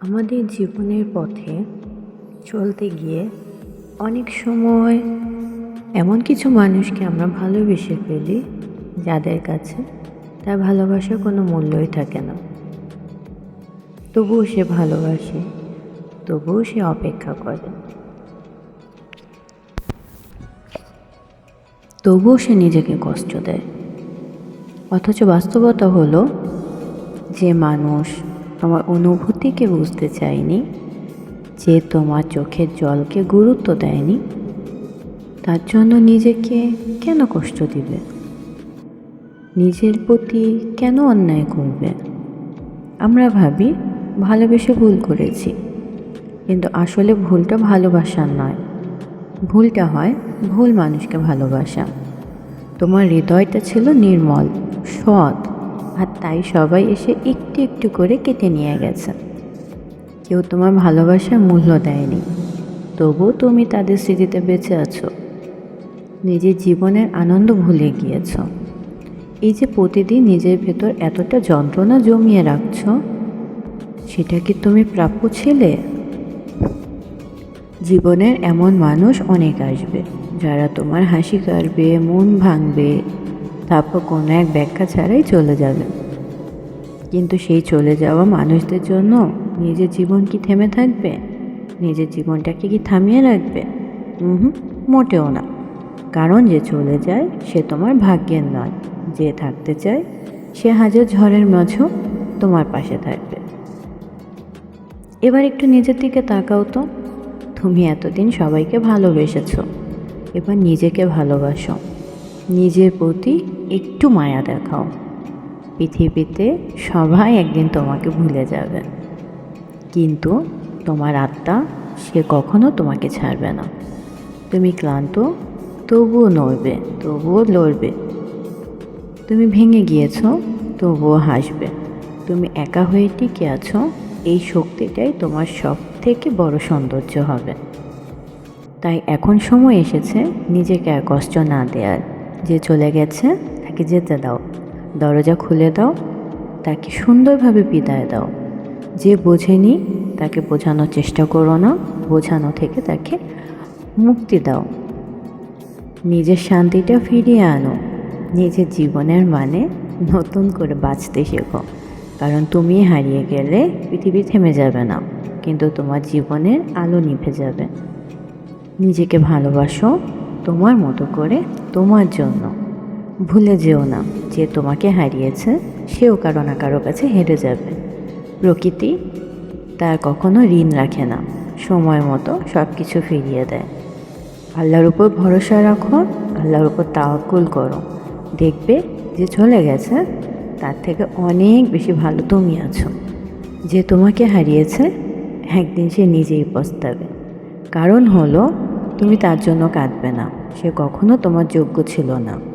আমাদের জীবনের পথে চলতে গিয়ে অনেক সময় এমন কিছু মানুষকে আমরা ভালোবেসে ফেলি যাদের কাছে তার ভালোবাসার কোনো মূল্যই থাকে না। তবুও সে ভালোবাসে, তবুও সে অপেক্ষা করে। তবুও সে নিজেকে কষ্ট দেয়। অথচ বাস্তবতা হলো যে মানুষ তোমার অনুভূতিকে বুঝতে চায়নি, যে তোমার চোখের জলকে গুরুত্ব দেয়নি, তার জন্য নিজেকে কেন কষ্ট দিবে? নিজের প্রতি কেন অন্যায় করবে? আমরা ভাবি, ভালোবেসে ভুল করেছি। কিন্তু আসলে ভুলটা ভালোবাসার নয়। ভুলটা হয় ভুল মানুষকে ভালোবাসা। তোমার হৃদয়টা ছিল নির্মল, সৎ। আর তাই সবাই এসে একটু একটু করে কেটে নিয়ে গেছে। কেউ তোমার ভালোবাসার মূল্য দেয়নি, তবুও তুমি তাদের স্মৃতিতে বেঁচে আছো। নিজের জীবনের আনন্দ ভুলে গিয়েছ। এই যে প্রতিদিন নিজের ভেতর এতটা যন্ত্রণা জমিয়ে রাখছ, সেটা কি তুমি প্রাপ্য ছিলে? জীবনের এমন মানুষ অনেক আসবে, যারা তোমার হাসি কাটবে, মন ভাঙবে তারপর কোনো এক ব্যাখ্যা ছাড়াই চলে যাবে। কিন্তু সেই চলে যাওয়া মানুষদের জন্য নিজের জীবন কি থেমে থাকবে? নিজের জীবনটাকে কি থামিয়ে রাখবে? হুম মোটেও না। কারণ যে চলে যায়, সে তোমার ভাগ্যের নয়। যে থাকতে চায়, সে হাজার ঝড়ের মাঝেও তোমার পাশে থাকবে। এবার একটু নিজের দিকে তাকাও তো। তুমি এতদিন সবাইকে ভালোবেসেছো। এবার নিজেকে ভালোবাসো। নিজের প্রতি একটু মায়া দেখাও। পৃথিবীতে সবাই একদিন তোমাকে ভুলে যাবে। কিন্তু তোমার আত্মা সে কখনো তোমাকে ছাড়বে না। তুমি ক্লান্ত, তবুও নড়বে, তবুও লড়বে। তুমি ভেঙে গিয়েছো, তবুও হাসবে। তুমি একা হয়ে টিকে আছো, এই শক্তিটাই তোমার সব থেকে বড় সৌন্দর্য হবে। তাই এখন সময় এসেছে নিজেকে আর কষ্ট না দেওয়ার যে চলে গেছে, তাকে যেতে দাও। দরজা খুলে দাও, তাকে সুন্দরভাবে বিদায় দাও। যে বোঝেনি, তাকে বোঝানোর চেষ্টা করো না। বোঝানো থেকে তাকে মুক্তি দাও। নিজের শান্তিটা ফিরিয়ে আনো। নিজের জীবনের মানে নতুন করে বাঁচতে শেখো। কারণ তুমি হারিয়ে গেলে পৃথিবী থেমে যাবে না, কিন্তু তোমার জীবনের আলো নিভে যাবে। নিজেকে ভালোবাসো তোমার মতো করে তোমার জন্য। ভুলে যেও না যে তোমাকে হারিয়েছে, সেও কারও না কারও কাছে হেরে যাবে। প্রকৃতি তার কখনো ঋণ রাখে না, সময় মতো সব কিছু ফিরিয়ে দেয়। আল্লাহর উপর ভরসা রাখো, আল্লাহর উপর তাওয়াক্কুল করো। দেখবে যে চলে গেছে, তার থেকে অনেক বেশি ভালো তুমি আছো। যে তোমাকে হারিয়েছে, একদিন সে নিজেই পস্তাবে। কারণ হলো তুমি তার জন্য কাঁদবে না। সে কখনো তোমার যোগ্য ছিল না।